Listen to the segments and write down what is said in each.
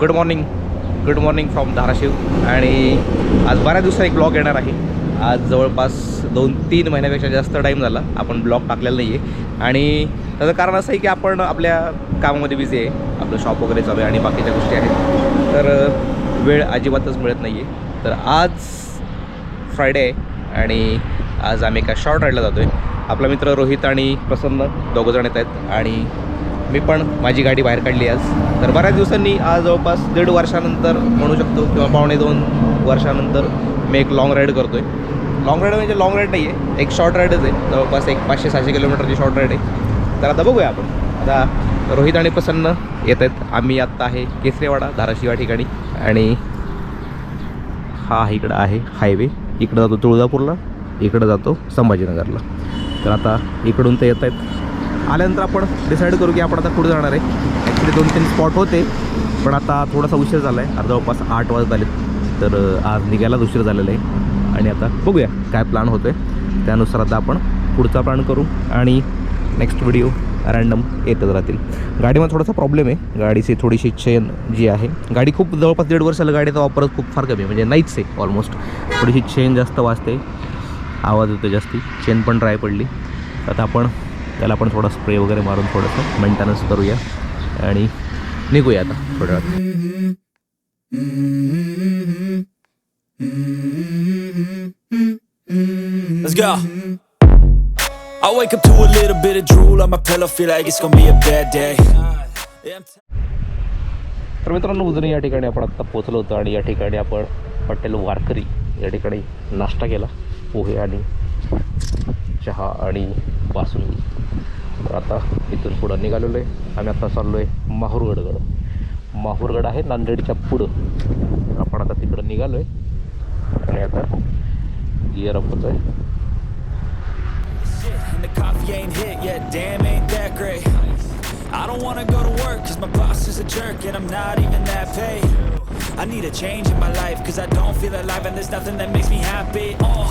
Good morning good morning from Dharashiv. आणि आज बऱ्याच दिवसात एक ब्लॉग येणार आहे. आज जवळपास दोन तीन महिन्यापेक्षा जास्त टाईम झाला. आपण ब्लॉग टाकलेला नाही आहे आणि त्याचं कारण असं आहे की आपण आपल्या कामामध्ये बिझी आहे. आपलं शॉप वगैरे चालू आहे आणि बाकीच्या गोष्टी आहेत. तर वेळ अजिबातच मिळत नाही आहे तर आज फ्रायडे आहे. आणि आज आम्ही एका शॉर्ट राईडला जातो आहे आपला मित्र रोहित आणि प्रसन्न दोघंजण येत आहेत. आणि मी पण माझी गाडी बाहेर काढली आज. तर बऱ्याच दिवसांनी आज जवळपास दीड वर्षानंतर म्हणू शकतो किंवा पावणे दोन वर्षानंतर मी एक लाँग राईड करतो आहे लाँग राईड म्हणजे लाँग राईड नाही आहे एक शॉर्ट राईडच आहे. जवळपास एक पाचशे सहाशे किलोमीटरची शॉर्ट राईड आहे. तर आता बघूया आपण. आता रोहित आणि प्रसन्न येत आहेत. आम्ही आत्ता आहे केसरेवाडा धाराशिव या ठिकाणी. आणि हा इकडं आहे हायवे इकडं जातो तुळजापूरला इकडं जातो संभाजीनगरला. तर आता इकडून ते येत आहेत. आल्यानंतर आपण डिसाईड करू की आपण आता कुठे जाणार आहे. ॲक्च्युली दोन तीन स्पॉट होते पण आता थोडासा उशीर झाला आहे जवळपास आठ वाजत आले तर आज निघायलाच उशीर झालेला आहे. आणि आता बघूया काय प्लॅन होतो आहे त्यानुसार आता आपण पुढचा प्लॅन करू आणि नेक्स्ट व्हिडिओ रॅन्डम येतच राहतील. गाडीमध्ये थोडासा प्रॉब्लेम आहे. गाडीची थोडीशी चेन जी आहे गाडी खूप जवळपास दीड वर्षाला गाडीचा वापरच खूप फार कमी आहे. म्हणजे नाहीच आहे ऑलमोस्ट थोडीशी चेन जास्त वाजते. आवाज येतो जास्ती. चेन पण ड्राय पडली. आता आपण त्याला आपण थोडा स्प्रे वगैरे मारून थोडंसं मेंटेनन्स करूया आणि निघूया आता थोड्या वेळात. I wake up to a little bit of drool on my pillow, feel like it's gonna be a bad day. तर मित्रांनो उजनी या ठिकाणी आपण आत्ता पोचलो होतो आणि या ठिकाणी आपण हॉटेल वारकरी या ठिकाणी नाश्ता केला पोहे आणि चहा आणि बासुंदी तर आता इथून पुढं निघालेलो आहे आम्ही आता चाललो आहे माहूरगडकडं माहूरगड आहे नांदेडच्या पुढं आपण आता तिकडं निघालो आहे आणि आता गिअर अपच आहे coffee ain't hit yet, damn, ain't that great. I don't wanna go to work, cause my boss is a jerk, and I'm not even that paid. I need a change in my life, cause I don't feel alive, and there's nothing that makes me happy. Oh,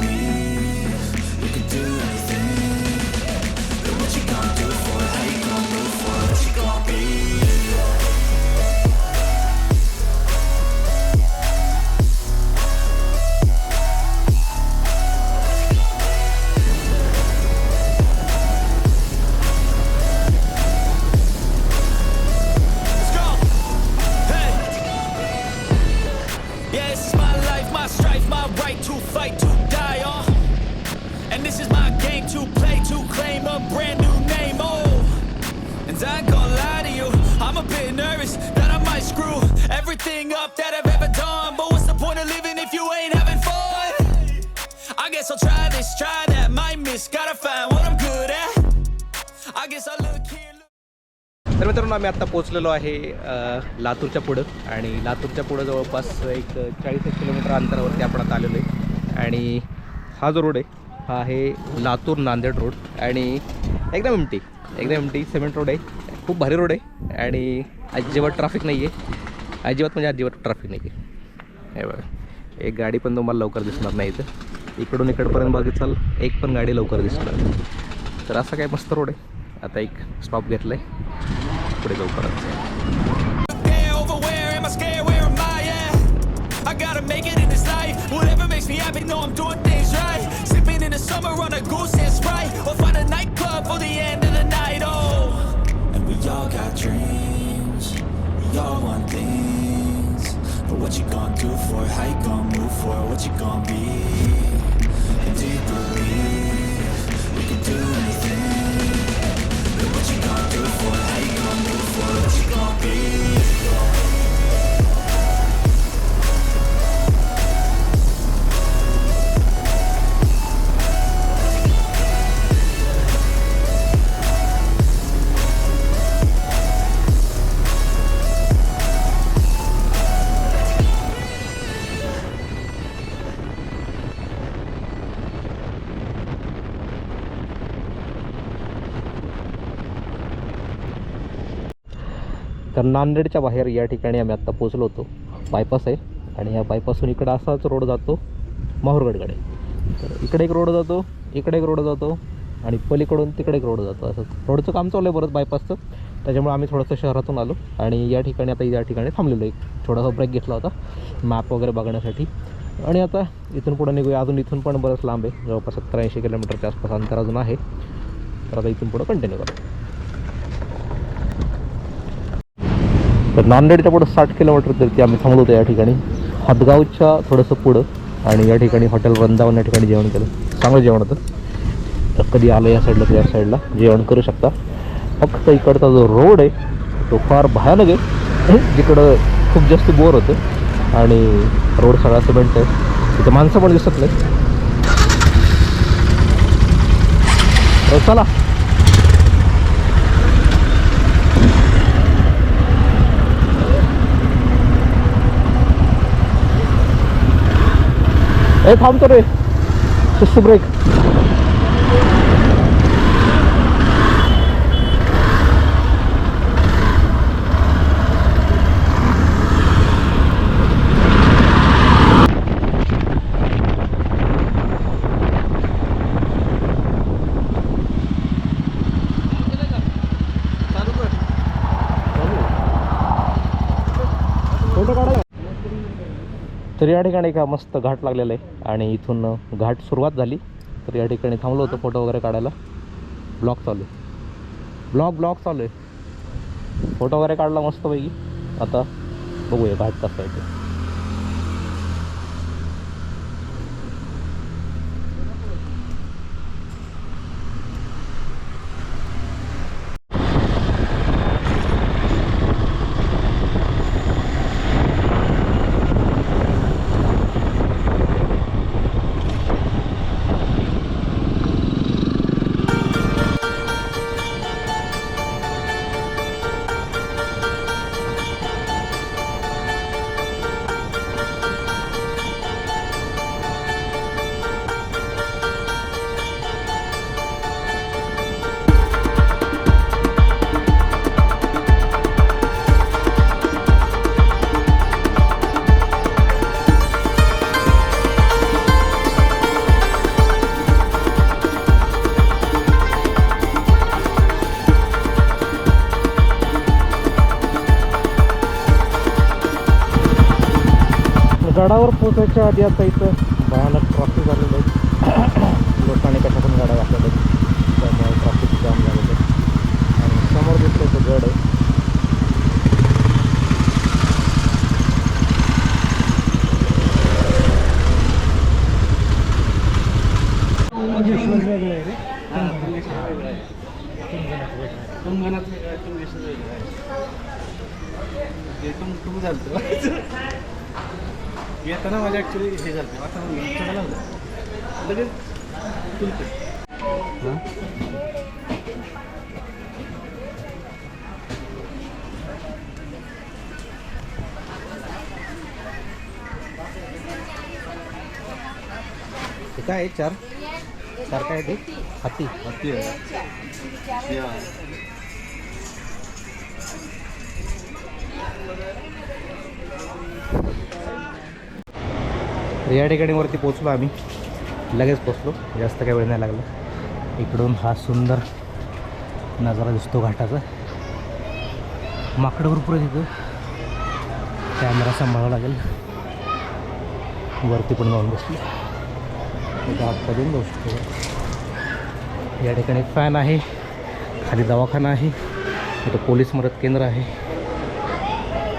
do anything? Find what I'm good at. I guess I look here. Look. तर मित्रांनो आम्ही आत्ता पोचलेलो आहे अ, लातूरच्या पुढं. आणि लातूरच्या पुढं जवळपास एक चाळीस एक किलोमीटर अंतरावरती आपण आता आलेलो आहे. आणि हा जो रोड आहे हा आहे लातूर नांदेड रोड. आणि एकदम एमटी एकदम एमटी सिमेंट रोड आहे. खूप भारी रोड आहे. आणि अजिबात ट्रॅफिक नाही आहे अजिबात म्हणजे अजिबात ट्रॅफिक नाही आहे हे बघा एक गाडी पण तुम्हाला लवकर दिसणार नाही इथं. इकडून इकडपर्यंत बघित एक पण गाडी लवकर दिसतं तर असं काय मस्त रोड आहे आता एक स्टॉप घेतलंय पुढे लवकर हे ओ वे मस्के वे बाय अग्ग्यार मेगिन इ साई फुल एम ए माय be? तर नांदेडच्या बाहेर या ठिकाणी आम्ही आत्ता पोचलो होतो. बायपास आहे. आणि या बायपासून इकडं असाच रोड जातो माहूरगडकडे. तर इकडे एक रोड जातो इकडे एक रोड जातो आणि पलीकडून तिकडे एक रोड जातो. असं रोडचं काम चालू आहे बरंच बायपासचं त्याच्यामुळे आम्ही थोडंसं शहरातून आलो आणि या ठिकाणी आता या ठिकाणी थांबलेलो एक थोडासा ब्रेक घेतला होता मॅप वगैरे बघण्यासाठी. आणि आता इथून पुढे निघूया. अजून इथून पण बरंच लांब आहे. जवळपास सत्तर ऐंशी किलोमीटरच्या आसपास अंतर अजून आहे. तर आता इथून पुढं कंटिन्यू करू. तर नांदेडच्या पुढं साठ किलोमीटर तरी आम्ही थांबलो होतो या ठिकाणी. हदगावच्या थोडंसं पुढं आणि या ठिकाणी हॉटेल वृंदावन या ठिकाणी जेवण केलं. चांगलं जेवण होतं. तर कधी आलं या साईडला तर या साईडला जेवण करू शकता. फक्त इकडचा जो रोड आहे तो फार भयानक आहे. जिकडं खूप जास्त बोर होतं. आणि रोड सगळा सिमेंट आहे. तिथं माणसं पण दिसत नाही चला. तर चला ए थांबतो रे शिस्त ब्रेक तर या ठिकाणी का मस्त घाट लागलेला आहे आणि इथून घाट सुरुवात झाली. तर या ठिकाणी थांबलो होतो फोटो वगैरे काढायला. ब्लॉक चालू आहे. ब्लॉग ब्लॉक चालू आहे. फोटो वगैरे काढला मस्तपैकी. आता बघूया घाट कसा आहे ते. गडावर पोचायच्या आधी आता इथं भयानक ट्रॉफिक झालेलं आहे. लोकांनी कशा पण गाड्या घातलेल्या आहेत? त्यामुळे ट्रॉफिक जाम झालेलं आहे. आणि समोर दिसतं तो गड आहे. येताना माझ्या ॲक्च्युली हे झालं वातावरण चढायला होतं. लगेच चुलते ते काय आहे? चार? चार काय आहे ते? हाती. अति आहे. तर या ठिकाणी वरती पोचलो आम्ही. लगेच पोचलो जास्त काही वेळ नाही लागला. इकडून हा सुंदर नजारा दिसतो घाटाचा. माकडं भरपूर आहे तिथं कॅमेरा सांभाळावा लागेल. वरती पण जाऊन बसलो. इथं आत्ता देऊन जाऊ शकतो या ठिकाणी फॅन आहे. खाली दवाखाना आहे. इथं पोलीस मदत केंद्र आहे.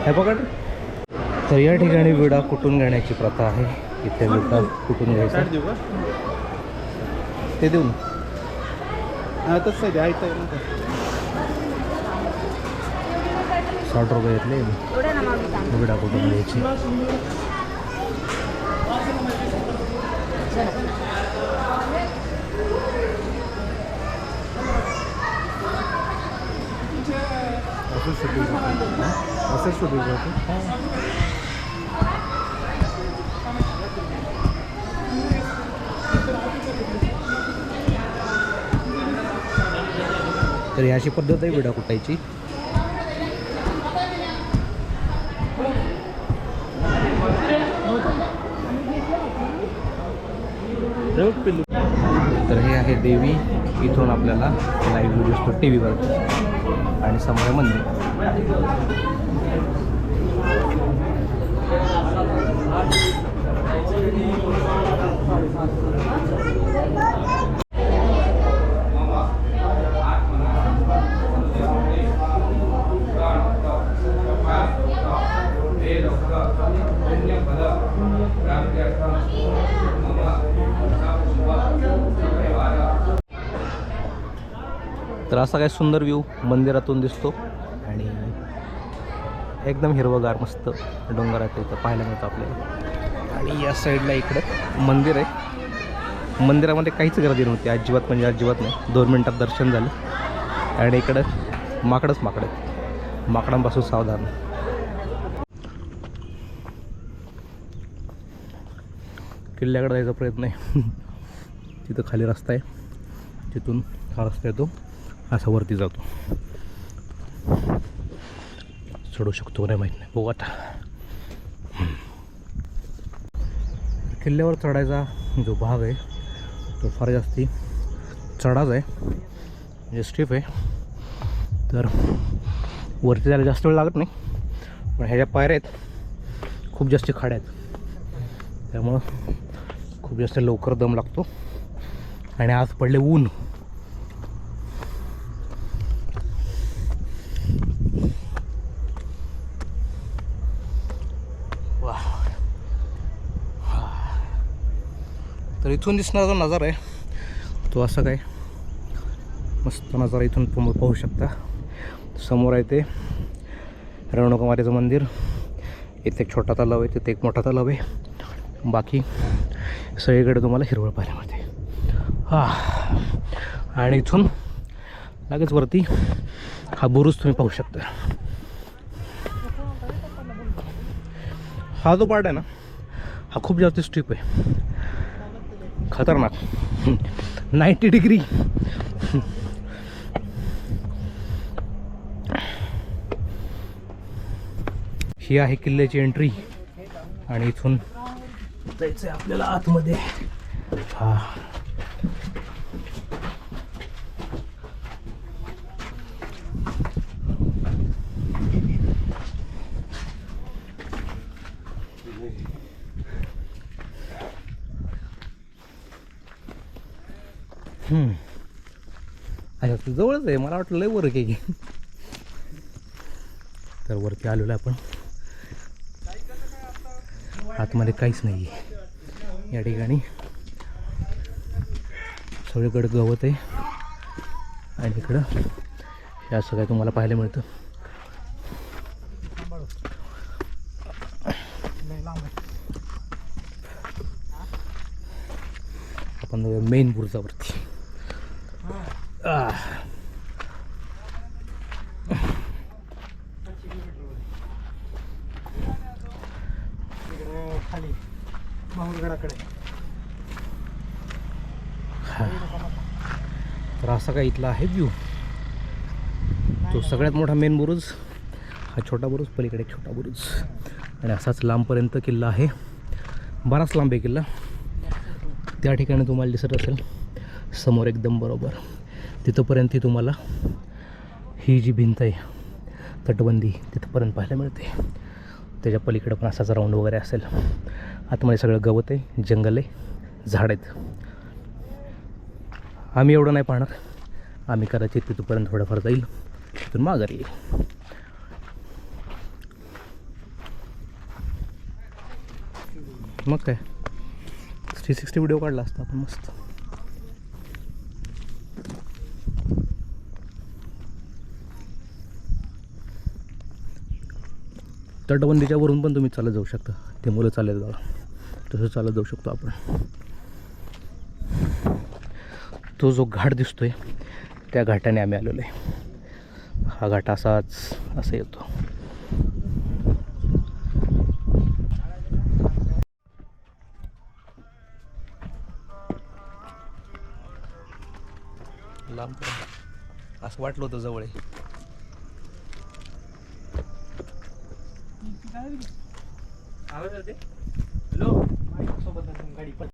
हे बघा तर या ठिकाणी विडा कुटून घेण्याची प्रथा आहे? इथे विडा कुटून घ्यायचा? देऊ ते देऊन. हां तसं ना साठ रुपये घेतले विडा कुटून घ्यायची? असं शोधू असं शोधू तर ही अशी पद्धत आहे विडा कुटायची तर हे आहे देवी इथून आपल्याला लाईव्ह दिसतो टी व्हीवर आणि समोर मंदिर Thank you. तर असा काय सुंदर व्ह्यू मंदिरातून दिसतो. आणि एकदम हिरवंगार मस्त डोंगरात इथं पाहायला मिळतं आपल्याला. आणि या साईडला इकडं मंदिर आहे. मंदिरामध्ये काहीच गर्दी नव्हती. अजिबात म्हणजे अजिबात नाही. दोन मिनटात दर्शन झालं. आणि इकडं माकडंच माकडं आहेत. माकडांपासून सावधान. किल्ल्याकडे जायचा प्रयत्न आहे. तिथं खाली रस्ता आहे. तिथून हा रस्ता येतो. असा वरती जातो. चढू शकतो नाही माहीत नाही. बघू आता. किल्ल्यावर चढायचा जो भाग आहे तो फार जास्ती चढाच आहे. म्हणजे स्टिफ आहे. तर वरती जायला जास्त वेळ लागत नाही. पण ह्याच्या पायऱ्या आहेत. खूप जास्त खाड्या आहेत. त्यामुळं खूप जास्त लवकर दम लागतो. आणि आज पडले ऊन. इथून दिसणारा जो नजारा आहे तो असा काय? मस्त नजारा इथून तुम्ही पाहू शकता. समोर आहे ते रेणुकुमारीचं मंदिर. इथे एक छोटा तलाव आहे तिथे एक मोठा तलाव आहे. बाकी सगळीकडे तुम्हाला हिरवळ पाहायला मिळते. हा. आणि इथून लगेच वरती हा बुरुज तुम्ही पाहू शकता. हा जो पार्ट आहे ना हा खूप जास्त स्ट्रिप आहे. खतरनाक. Ninety degree. ही आहे किल्ल्याची एंट्री. आणि इथून जायचं आहे आपल्याला आतमध्ये. हा. अरे अच्छा तू जवळच आहे. मला वाटलं लय वर की तर वरती आलेलो आपण. आतमध्ये काहीच नाही आहे या ठिकाणी सगळीकडे गवत आहे. आणि इकडं हे असं काय तुम्हाला पाहायला मिळतं. आपण मेन बुर्जावरती. खाली. माहुरगडाकडे तर असा काय इथला आहे व्ह्यू तो सगळ्यात मोठा मेन बुरुज. हा छोटा बुरुज पलीकडे छोटा बुरुज. आणि असाच लांबपर्यंत किल्ला आहे. बराच लांब आहे किल्ला. त्या ठिकाणी तुम्हाला दिसत असेल समोर एकदम बरोबर. तिथंपर्यंत तुम्हाला ही जी भिंत आहे तटबंदी तिथंपर्यंत पाहायला मिळते. त्याच्या पलीकडं पण असाच राऊंड वगैरे असेल. आतमध्ये सगळं गवत आहे जंगल आहे झाड आहेत. आम्ही एवढं नाही पाहणार. आम्ही कदाचित तिथपर्यंत थोडंफार जाईल. तिथून माघारी येईल मग काय? थ्री सिक्स्टी व्हिडिओ काढला असता आपण मस्त. तटबंदीच्या वरून पण तुम्ही चालत जाऊ शकता. ते मुलं चालत जाऊ तसं चालत जाऊ शकतो आपण. तो जो घाट दिसतोय त्या घाटाने आम्ही आलेलो आहे. हा घाट असाच असं येतो. लांब असं वाटलं होतं जवळ आहे. गाडी पण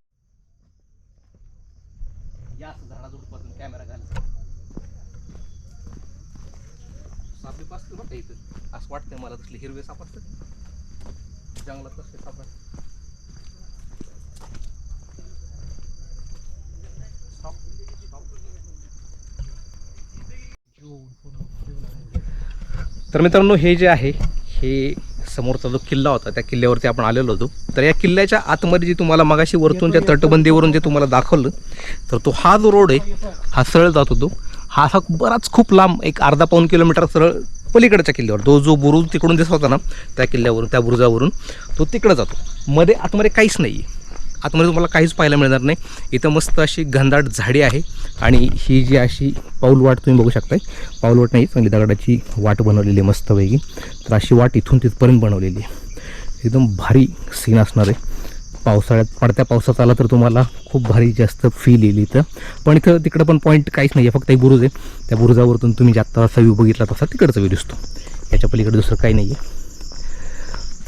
या असं झाडा झुडपातून कॅमेरा घालायचा सापे पासते बरं इथं. असं वाटतंय मला तसले हिरवे सापडतात जंगलात तसले सापडतात तर मित्रांनो हे जे आहे हे समोरचा जो किल्ला होता त्या किल्ल्यावरती आपण आलेलो होतो. तर या किल्ल्याच्या आतमध्ये जे तुम्हाला मगाशी वरतून त्या तटबंदीवरून जे तुम्हाला दाखवलं तर तो हा जो रोड आहे हा सरळ जात होतो. हा असा बराच खूप लांब एक अर्धा पाऊन किलोमीटर सरळ पलीकडच्या किल्ल्यावर. तो जो बुरुज तिकडून दिसत होता ना त्या किल्ल्यावरून त्या बुरुजावरून तो तिकडं जातो. मध्ये आतमध्ये काहीच नाही आहे आतमध्ये तुम्हाला काहीच पाहायला मिळणार नाही. इथं मस्त अशी घनदाट झाडी आहे आणि ही जी अशी पाऊल वाट तुम्ही बघू शकताय. पाऊल वाट नाही चांगली दगडाची वाट बनवलेली आहे मस्तपैकी तर अशी वाट इथून तिथपर्यंत बनवलेली आहे. एकदम भारी सीन असणार आहे. पावसाळ्यात पडत्या पावसात आला तर तुम्हाला खूप भारी जास्त फील येईल इथं. पण इथं तिकडं पण पॉईंट काहीच नाही आहे फक्त एक बुरुज आहे. त्या बुरुजावरतून तुम्ही जे आत्ता असा व्यू बघितला तसा तिकडचा व्यू दिसतो. याच्या पलीकडे दुसरं काही नाही आहे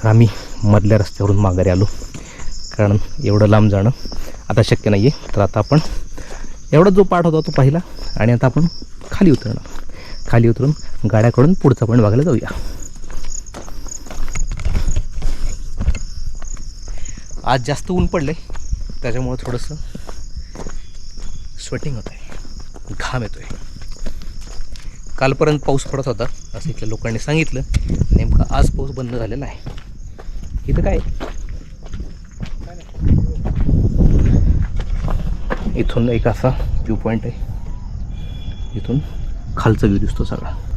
तर आम्ही मधल्या रस्त्यावरून माघारी आलो. कारण एवढं लांब जाणं आता शक्य नाही आहे तर आता आपण एवढा जो पाठ होता तो पाहिला आणि आता आपण खाली उतरणार. खाली उतरून गाड्याकडून पुढचा पण बघायला जाऊया. आज जास्त ऊन पडलंय. त्याच्यामुळं थोडंसं स्वेटिंग होत आहे घाम येतोय. कालपर्यंत पाऊस पडत होता असं इथल्या लोकांनी सांगितलं. नेमका आज पाऊस बंद झालेला आहे. इथं काय इथून एक असा व्ह्यू पॉईंट आहे. इथून खालचा व्ह्यू दिसतो सगळा.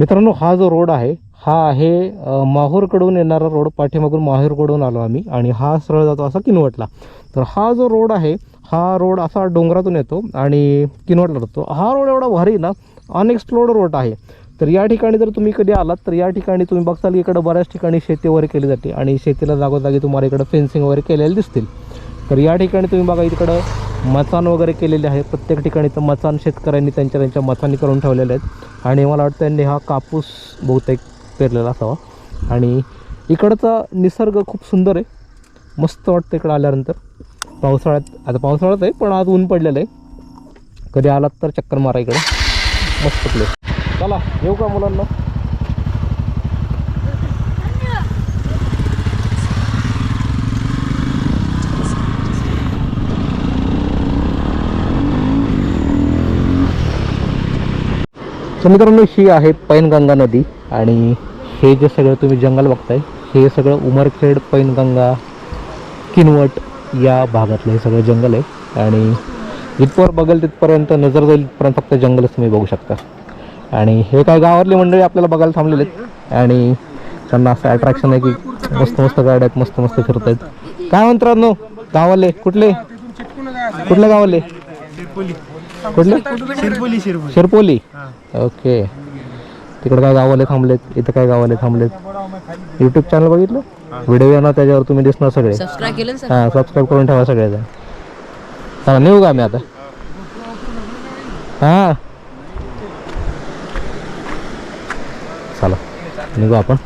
मित्रांनो हा जो रोड आहे हा आहे माहूरकडून येणारा रोड पाठीमागून माहूरकडून आलो आम्ही आणि हा सरळ जातो असा किनवटला. तर हा जो रोड आहे हा रोड असा डोंगरातून येतो आणि किनवटला जातो. हा रोड एवढा भारी ना अनएक्सप्लोर्ड रोड आहे. तर या ठिकाणी जर तुम्ही कधी आलात तर या ठिकाणी तुम्ही बघताल की इकडं बऱ्याच ठिकाणी शेती वगैरे केली जाते आणि शेतीला जागोजागी तुम्हाला इकडं फेन्सिंग वगैरे केलेले दिसतील. तर या ठिकाणी तुम्ही बघा इकडं मचान वगैरे केलेले आहे. प्रत्येक ठिकाणी तर मचान शेतकऱ्यांनी त्यांच्या त्यांच्या मचानी करून ठेवलेले आहेत. आणि मला वाटतं त्यांनी हा कापूस बहुतेक पेरलेला असावा. आणि इकडचा निसर्ग खूप सुंदर आहे. मस्त वाटतं इकडं आल्यानंतर. पावसाळ्यात आता पावसाळ्यात आहे पण आज ऊन पडलेलं आहे. कधी आलात तर चक्कर मारा इकडे. मस्त प्लेस चला येऊ का मुलांना? तर मित्रांनो ही आहे पैनगंगा नदी आणि हे जे सगळं तुम्ही जंगल बघताय हे सगळं उमरखेड पैनगंगा किनवट या भागातलं हे सगळं जंगल आहे. आणि इथपर बघेल तिथपर्यंत नजर जाईल तिथपर्यंत फक्त जंगलच तुम्ही बघू शकता. आणि हे काय गावातली मंडळी आपल्याला बघायला थांबलेले आहेत. आणि त्यांना असं अट्रॅक्शन आहे की मस्त मस्त गाड्या आहेत मस्त मस्त फिरत आहेत काय मित्रांनो गावाले कुठले? कुठल्या गावाले कुठले? शिरपुली शिरपोली. ओके. तिकडे काय गावाले थांबलेत? इथं काय गावाले थांबलेत? युट्यूब चॅनल बघितलं? व्हिडिओ येणार त्याच्यावर तुम्ही दिसणार सगळे. हां सबस्क्राईब करून ठेवा सगळेजण. चला नेऊ का आम्ही आता? हां. चला निघू आपण.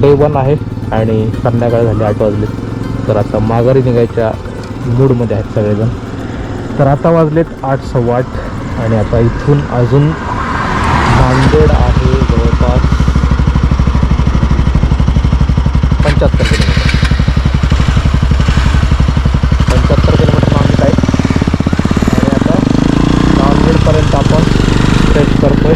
डे वन आहे आणि संध्याकाळ झाली आठ वाजले. तर आता माघारी निघायच्या मूडमध्ये आहेत सगळेजण. तर आता वाजलेत आठ सव्वा आठ आणि आता इथून अजून नांदेड आहे जवळपास पंच्याहत्तर किलोमीटर पंच्याहत्तर किलोमीटर नांदेड आहे आणि आता नांदेडपर्यंत आपण ट्रेक करतोय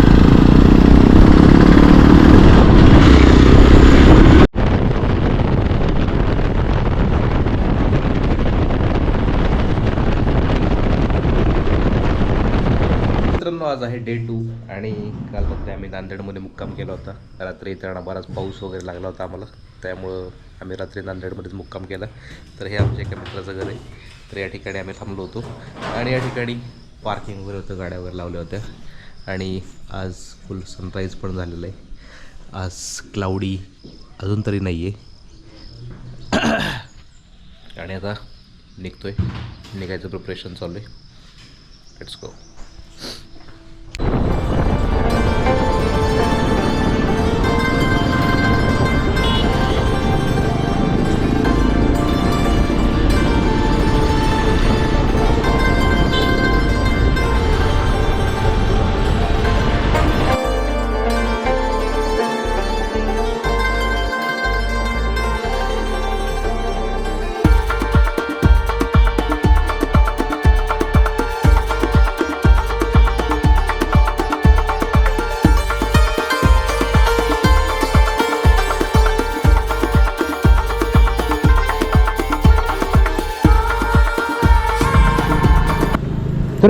मित्रांनो आज आहे डे टू आणि काल फक्त आम्ही नांदेडमध्ये मुक्काम केला होता. रात्री येताना बराच पाऊस वगैरे लागला होता आम्हाला. त्यामुळं आम्ही रात्री नांदेडमध्येच मुक्काम केला. तर हे आमच्या एका मित्राचं घर आहे. तर या ठिकाणी आम्ही थांबलो होतो. आणि या ठिकाणी पार्किंग वगैरे होतं गाड्या वगैरे लावल्या होत्या. आणि आज फुल सनराईज पण झालेलं आहे. आज क्लाउडी अजून तरी नाही आहे आणि आता निघतो आहे निघायचं प्रिपरेशन चालू आहे. लेट्स गो तर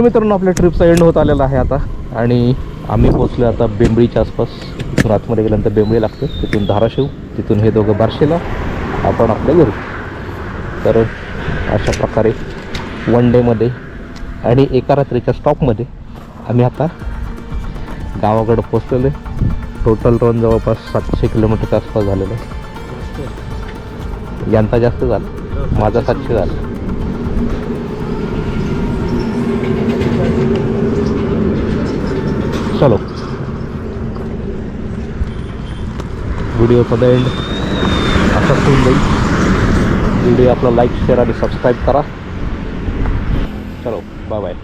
मित्रांनो आपल्या ट्रिपचा एंड होत आलेला आहे आता. आणि आम्ही पोचलो आता बेंबळीच्या आसपास. तिथून आतमध्ये गेल्यानंतर बेंबळी लागते. तिथून धाराशिव तिथून हे दोघं बारशेला आपण आपल्या घरी. तर अशा प्रकारे वन डेमध्ये आणि एका रात्रीच्या स्टॉपमध्ये आम्ही आता गावाकडं पोचलेलो आहे. टोटल रन जवळपास सातशे किलोमीटरच्या आसपास झालेलं आहे. यांचा जास्त झाला. माझा सातशे झाला. चलो. व्हिडिओचा एंड असाच होऊन जाईल व्हिडिओ आपला लाईक शेअर आणि सबस्क्राईब करा. चलो बाय बाय